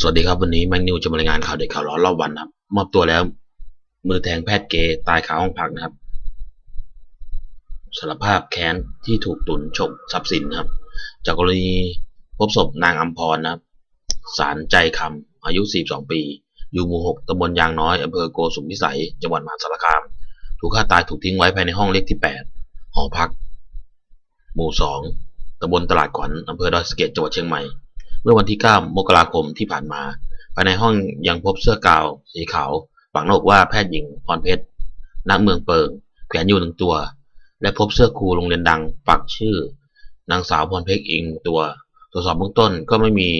สวัสดีครับวันนี้แมงนิวจะมารายงานข่าวเด็กข่าวร้อนรอบวันครับมอบตัวแล้ว มือแทงแพทย์เกย์ตายคาห้องพักนะครับสารภาพแค้นที่ถูกตุนฉกทรัพย์สินครับ จากกรณีพบศพนางอัมพรนะครับสารใจคำอายุ 42 ปี อยู่หมู่ 6ตำบลยางน้อยอำเภอโกสุมพิสัย จังหวัดมหาสารคาม ถูกฆ่าตายถูกทิ้งไว้ภายในห้องเลขที่ 8 หอพัก หมู่ 2ตำบลตลาดขวัญอำเภอดอยสะเก็ดจังหวัดเชียงใหม่ เมื่อวันที่ 9 มกราคมที่ผ่านมา ภายในห้องยังพบเสื้อกาว สีขาวฝังหน้าอกว่าแพทย์หญิงพรเพชรณเมืองเปิงแขวนอยู่หนึ่งตัว และพบเสื้อครูโรงเรียนดังปักชื่อ นางสาวพรเพชรอีกตัว ตรวจสอบเบื้องต้นก็ไม่มี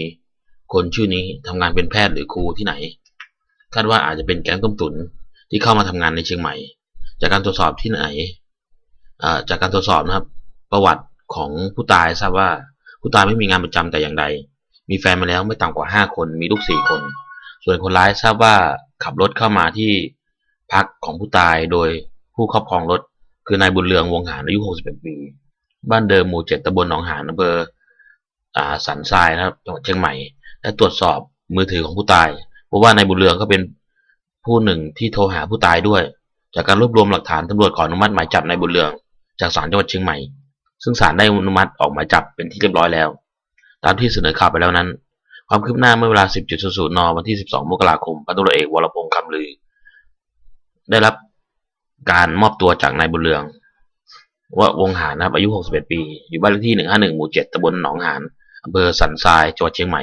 คนชื่อนี้ทำงานเป็นแพทย์หรือครูที่ไหน คาดว่าอาจจะเป็นแก๊งต้มตุ๋นที่เข้ามาทำงานในเชียงใหม่ จากการตรวจสอบที่ไหนจากการตรวจสอบนะครับ ประวัติของผู้ตายทราบว่าผู้ตายไม่มีงานประจำแต่อย่างใด มีแฟนมาแล้วไม่ต่ำกว่า 5 คน มีลูก 4 คน ส่วนคนร้ายทราบว่าขับรถเข้ามาที่พักของผู้ตายโดยผู้ครอบครองรถ คือนายบุญเรืองวงหารอายุ 61 ปี บ้านเดิมหมู่ 7ตำบลหนองหานอำเภอสันทรายนะครับจังหวัดเชียงใหม่ และตรวจสอบมือถือของผู้ตายเพราะว่านายบุญเรืองก็เป็นผู้หนึ่งที่โทรหาผู้ตายด้วย จากการรวบรวมหลักฐานตำรวจขออนุมัติหมายจับนายบุญเรือง จากศาลจังหวัดเชียงใหม่ ซึ่งศาลได้อนุมัติออกหมายจับเป็นที่เรียบร้อยแล้ว ตามที่เสนอข่าวไปแล้วนั้น ความคืบหน้าเมื่อเวลา 10.00น วันที่ 12 มกราคมพันตำรวจเอกวรพงษ์คำลือ ได้รับการมอบตัวจากนายบุญเรือง ว่าวงหารนะครับอายุ 61 ปี อยู่บ้านเลขที่ 151 หมู่ 7ตำบลหนองหานอำเภอสันทรายจังหวัดเชียงใหม่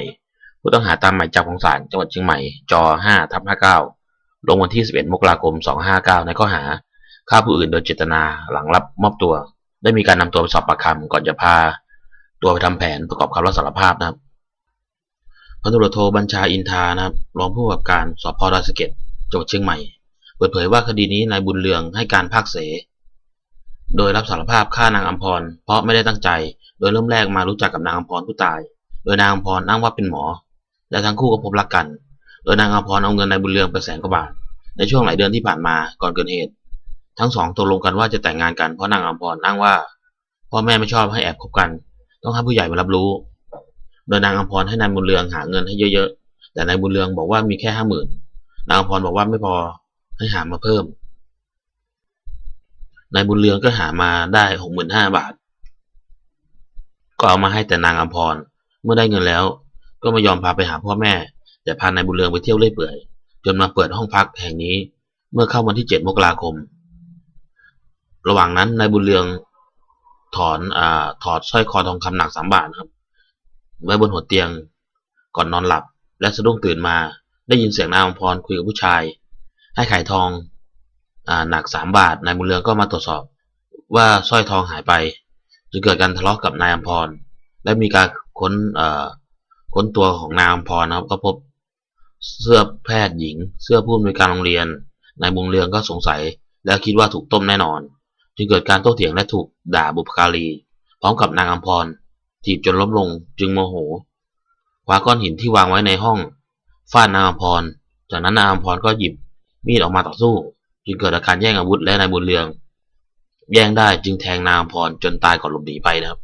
ผู้ต้องหาตามหมายจับของศาลจังหวัดเชียงใหม่จ5ทับ59 ลงวันที่ 11 มกราคม 259 ในข้อหาฆ่าผู้อื่นโดยเจตนาหลังรับมอบตัว ได้มีการนำตัวไปสอบปากคำก่อนจะพา ตัวไปทำแผนประกอบคำรับสารภาพนะครับพันตำรวจโทบัญชาอินทานะครับรองผู้กำกับการสพดอยสเก็ดจังหวัดเชียงใหม่ เปิดเผยว่าคดีนี้นายบุญเรืองให้การภาคเส โดยรับสารภาพฆ่านางอัมพร เพราะไม่ได้ตั้งใจ โดยเริ่มแรกมารู้จักกับนางอัมพรผู้ตาย โดยนางอัมพรอ้างว่าเป็นหมอ และทั้งคู่ก็พบรักกัน โดยนางอัมพรเอาเงินนายบุญเรืองไปแสนกว่าบาท ในช่วงหลายเดือนที่ผ่านมาก่อนเกิดเหตุ ทั้งสองตกลงกันว่าจะแต่งงานกันเพราะนางอัมพรอ้างว่าพ่อแม่ไม่ชอบให้แอบคบกัน ต้องให้ผู้ใหญ่มารับรู้ โดยนางอัมพรให้นายบุญเรืองหาเงินให้เยอะๆ แต่นายบุญเรืองบอกว่ามีแค่ห้าหมื่นนางอัมพรบอกว่าไม่พอให้หามาเพิ่ม นายบุญเรืองก็หามาได้หกหมื่นห้าบาท ก็เอามาให้แต่นางอัมพรเมื่อได้เงินแล้ว ก็ไม่ยอมพาไปหาพ่อแม่ แต่พานายบุญเรืองไปเที่ยวเล่ยเปื่อย จนมาเปิดห้องพักแห่งนี้ เมื่อเข้าวันที่เจ็ดมกราคม ระหว่างนั้นนายบุญเรือง ถอนอ่าถอดสร้อยคอทองคำหนักสามบาทครับ ไว้บนหัวเตียงก่อนนอนหลับ และสะดุ้งตื่นมา ได้ยินเสียงนางอมพรคุยกับผู้ชาย ให้ขายทองอ่าหนักสามบาทนายบุญเรืองก็มาตรวจสอบ ว่าสร้อยทองหายไปจึงเกิดการทะเลาะกับนายอมพร และมีการค้นอ่อค้นตัวของนางอมพรนะครับ ก็พบเสื้อแพทย์หญิง เสื้อผู้อำนวยการโรงเรียนนายบุญเรืองก็สงสัย และคิดว่าถูกต้มแน่นอน จึงเกิดการโต้เถียงและถูกด่าบุพการี พร้อมกับนางอัมพรถีบจนล้มลงจึงโมโหคว้าก้อนหินที่วางไว้ในห้องฟาดนางอัมพร จากนั้นนางอัมพรก็หยิบมีดออกมาต่อสู้ จึงเกิดอาการแย่งอาวุธและนายบุญเรือง แย่งได้จึงแทงนางอัมพรจนตายก่อนหลบหนีไปนะครับ